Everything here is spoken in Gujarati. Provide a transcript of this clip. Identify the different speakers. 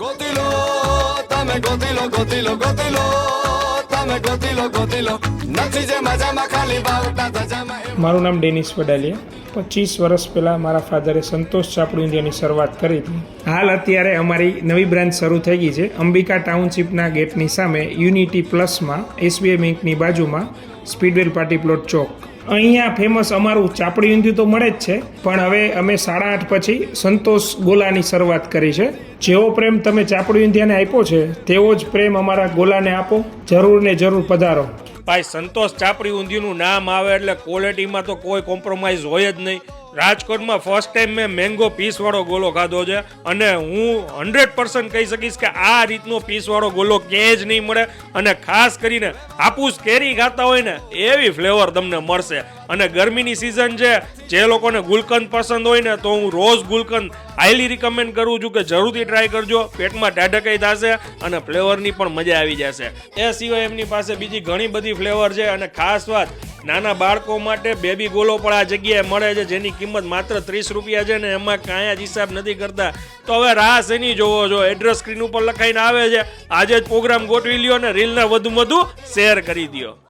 Speaker 1: ગોતીલો તમે ગોતીલો ગોતીલો ગોતીલો તમે ગોતીલો ગોતીલો નથી જે મજામાં ખાલી બાવટા ધજામાં
Speaker 2: મારું નામ ડેનિસ વડાલિયા. પચીસ વર્ષ પહેલાં મારા ફાધરે સંતોષ ચાપડું ઇન્ડિયાની શરૂઆત કરી હતી. હાલ અત્યારે અમારી નવી બ્રાન્ચ શરૂ થઈ ગઈ છે. અંબિકા ટાઉનશીપના ગેટની સામે યુનિટી પ્લસમાં એસબીઆઈ બેંકની બાજુમાં સ્પીડવેલ પાર્ટી પ્લોટ ચોક. અહીંયા ફેમસ અમારું ચાપડી ઊંધિયું તો મળે જ છે, પણ હવે અમે સાડા આઠ પછી સંતોષ ગોલાની શરૂઆત કરી છે. જેવો પ્રેમ તમે ચાપડી ઊંધિયાને આપ્યો છે, તેવો જ પ્રેમ અમારા ગોલાને આપો, જરૂર ને જરૂર પધારો.
Speaker 3: ભાઈ, સંતોષ ચાપડી ઊંધિયુંનું નામ આવે એટલે ક્વોલિટીમાં તો કોઈ કોમ્પ્રોમાઇઝ હોય જ નહીં. રાજકોટમાં ફર્સ્ટ ટાઈમ મેં મેંગો પીસવાળો ગોલો ખાધો છે અને હું હંડ્રેડ પર્સન્ટ કહી શકીશ કે આ રીતનો પીસવાળો ગોલો ક્યાંય જ નહીં મળે અને ખાસ કરીને હાપુસ કેરી ખાતા હોય ને, એવી ફ્લેવર તમને મળશે. અને ગરમીની સિઝન છે, જે લોકોને ગુલકંદ પસંદ હોય ને, તો હું રોજ ગુલકંદ હાઈલી રિકમેન્ડ કરું છું કે જરૂરથી ટ્રાય કરજો. પેટમાં ઢાઢકાઈ થશે અને ફ્લેવરની પણ મજા આવી જશે. એ સિવાય એમની પાસે બીજી ઘણી બધી ફ્લેવર છે અને ખાસ વાત નાના બાળકો માટે બેબી ગોલો પણ આ જગ્યાએ મળે છે, જેની કિંમત માત્ર ત્રીસ રૂપિયા છે ને એમાં કાંઈ જ હિસાબ નથી કરતા. તો હવે રાહ શેની જોવો છો? એડ્રેસ સ્ક્રીન ઉપર લખાઈને આવે છે. આજે જ પ્રોગ્રામ ગોઠવી લ્યો ને, રીલને વધુ વધુ શેર કરી દ્યો.